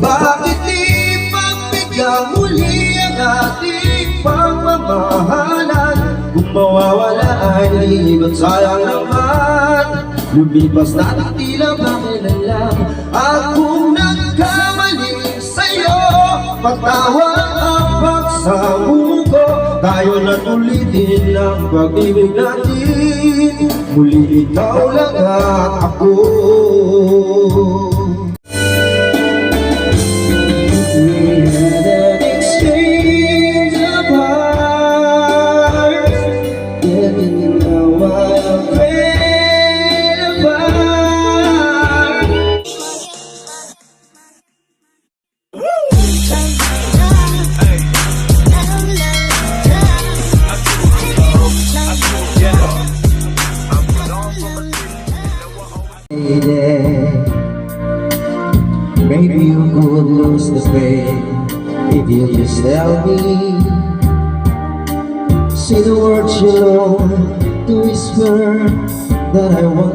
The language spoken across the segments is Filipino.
Bakit di pagbigyan muli ang ating pagmamahalan Kung mawawala ay libat sayang naman. Lumipas na at tila lang At kung nagkamali sa'yo Patawad ang pagsamuko Tayo na ulitin ang pag-ibig natin. Muli ikaw lang at ako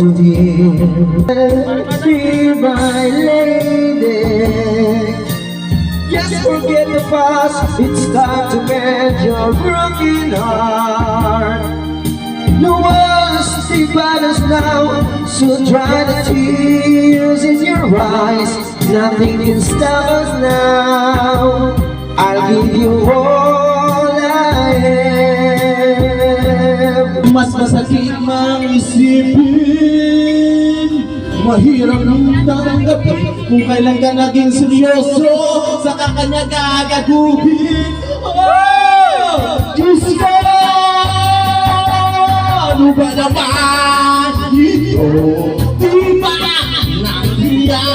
To. Be my lady. Just forget the past. It's time to mend your broken heart. No one's but us now So dry the tears in your eyes Nothing can stop us now I'll give you all Mas masakit mang isipin Mahirap nang tanggapin Kung kailan ka naging seryoso Saka ka niya gagaguhin Oh! Diyos ko! Ano ba naman ito? Di ba nahiya?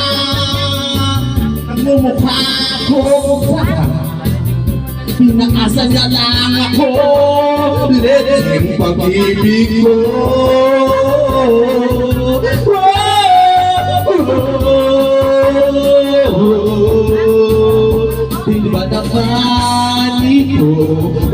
Nagmumukha ko sa Pinaasan niya lang ako Letting pag-ibig ko Di ba naman ito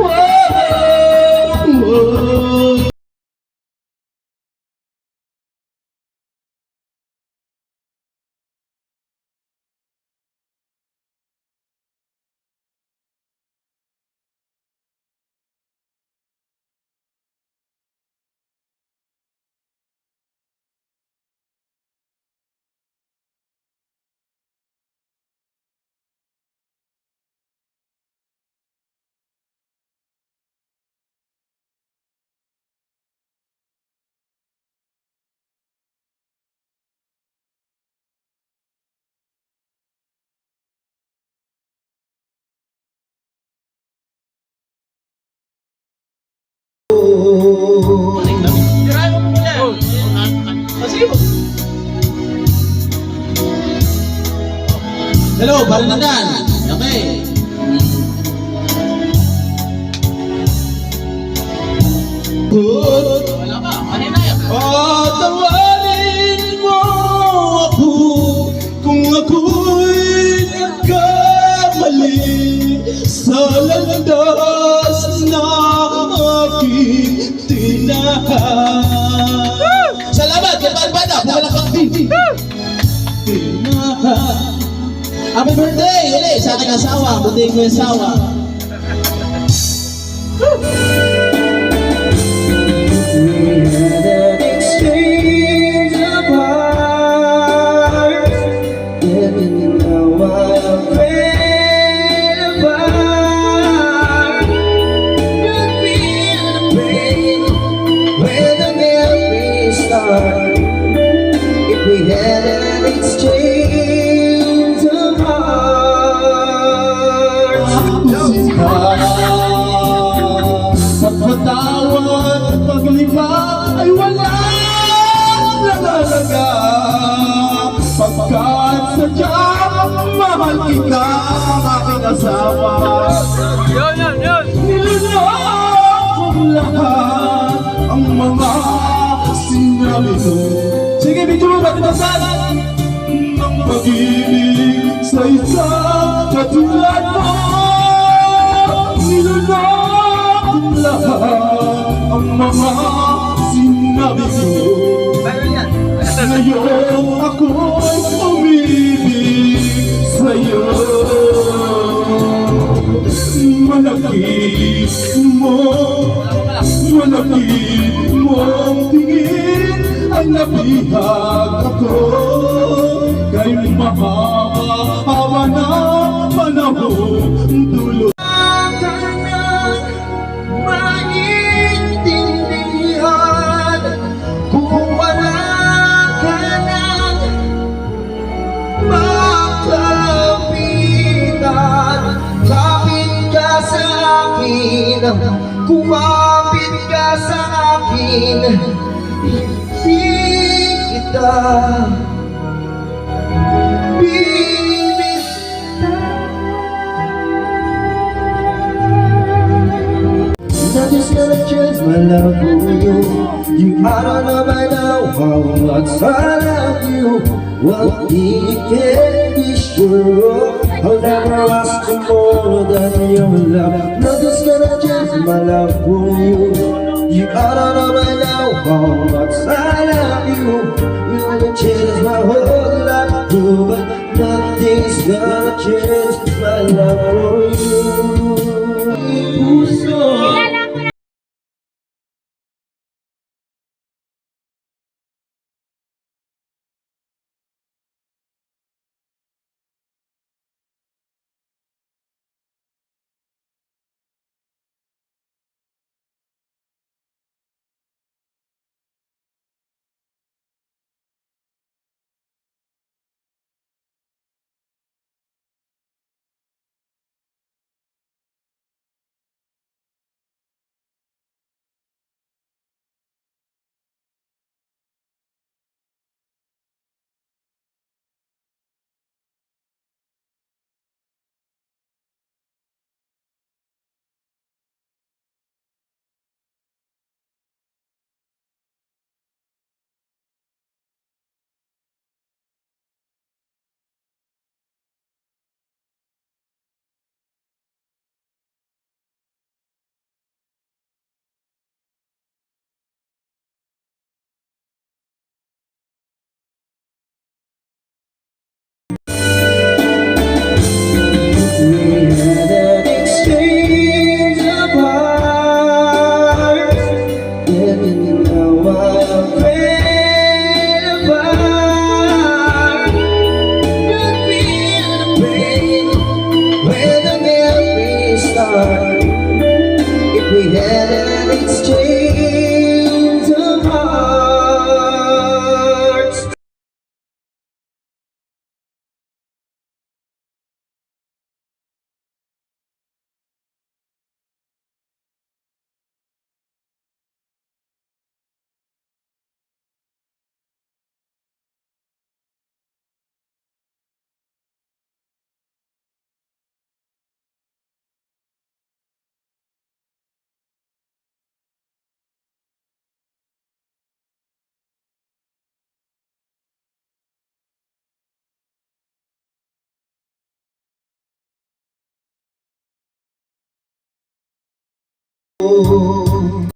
parinandaan. Happy birthday! Uli, sa aking asawa. Buti ko yung asawa. Kita ang aking asawa Yun, yun, yun! Ang lahat ang mga sinabi mo Sige, video mo ba tinasan? Ng pag-ibig sa mga sinabi mo ngayon ako'y umibig sa'yo. Malakit mo, malakit mo tingin Ang nabihag ako. Kay Mama Kumapit ka sa akin. Hindi kita. Bibis Nothing's gonna change my love for you. You don't know by now how much I love. You One thing you can be sure I'll never ask you more than your love Nothing's gonna change my love for you You I don't know by now how much I love you You gonna change my whole life too But nothing's gonna change my love for you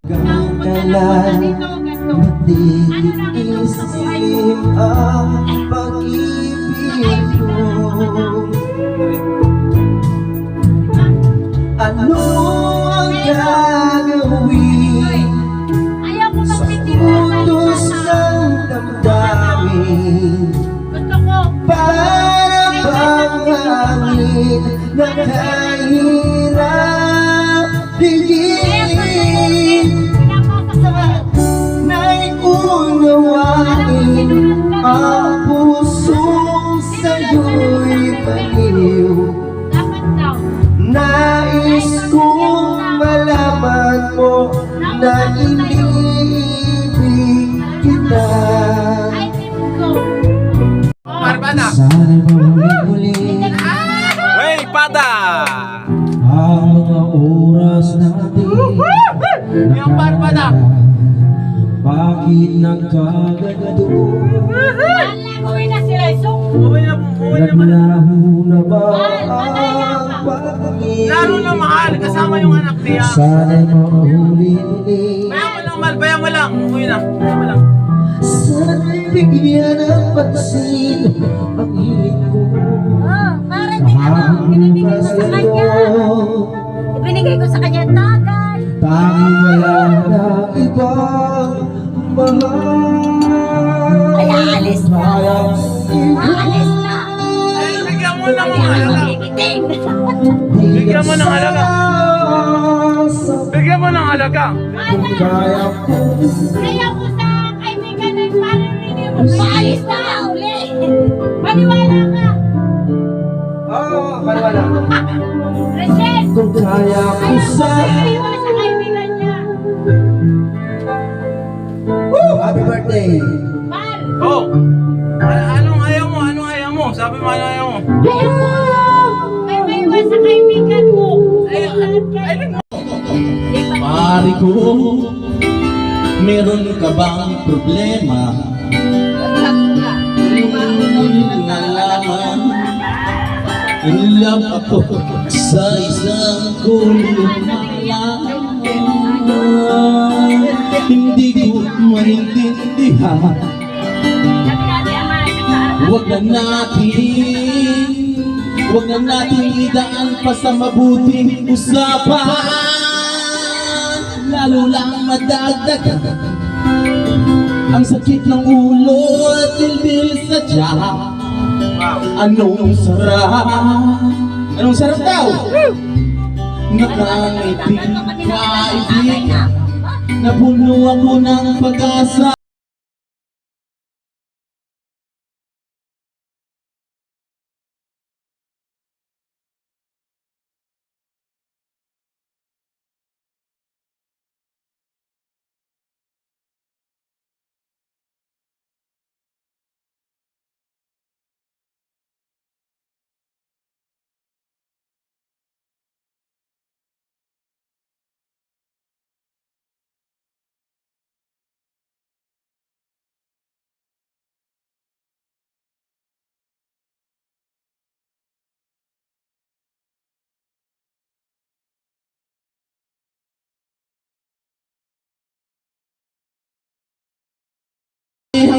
Gandalan Nag-iisip ang pag-ibig Ano ang gagawin Sa utos ng damdamin. Para bang hangin na kahirap digin Barbada! Sana'y muli-muli Hey, pada! ang mga oras natin Yung Barbada! Bakit nagkaganito? Uwi na sila. So, Uwi na, uwi na. Naglaho na ba ang pangingin? Laro na mahal, kasama yung anak niya. Sana'y mahuli-muli Bayan mo lang, Mal, bayan mo lang. Uwi na, bayan mo lang. Sana'y bigyan ng pansin ang hiling ko. Oh, parang ano, tinanong, binibigay ko sa kanya. Ibinigay ko sa kanya ang tagay. Tanging wala na ibang mahal. Ay, alis na. Alis na. Ay, bigyan mo na mga alaga. Bigyan mo ng alaga. Bigyan mo ng alaga. Kaya ko. Kaya ko Maalis na nga uli. Maniwala ka. Oo, wala. Rachel. Kung kaya ko Kaya ko sa sa sa kaibigan niya. Happy birthday Mal. Oh. Anong ayaw mo? Anong ayaw mo? Sabi mo anong ayaw mo? Kaya ko. May may iwan sa kaibigan mo. Ayaw. Di ba? Pare ko, meron ka bang problema? Nalaman, in love ako sa isang kulungan. Hindi ko maintindihan. Huwag na natin, huwag na natin idaan pa sa mabuting usapan. Lalo lang madagdag ang sakit ng ulo at dildil sa tiyan. Anong sarap? Anong sarap daw? Nakangiti kaibigan Napuno ako ng pag-asa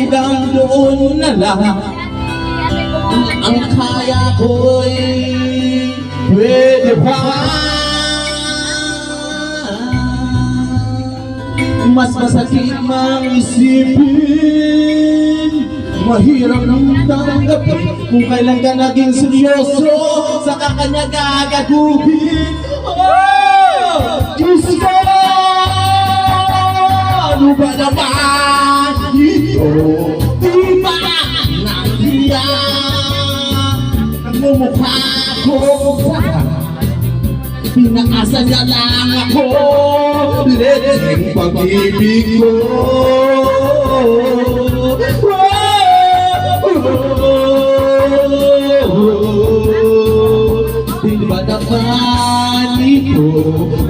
hanggang doon na lang Ang kaya ko'y pwede pa. Mas masakit mang isipin. Mahirap nang tanggapin. Kung kailan ka naging seryoso Saka ka niya Oh! Diyos ko! Ano ba naman dito Di ba nahiya Nagmumukha ko sa Pinaasa niya lang ako Leleng pag-ibig ko Di ba naman ito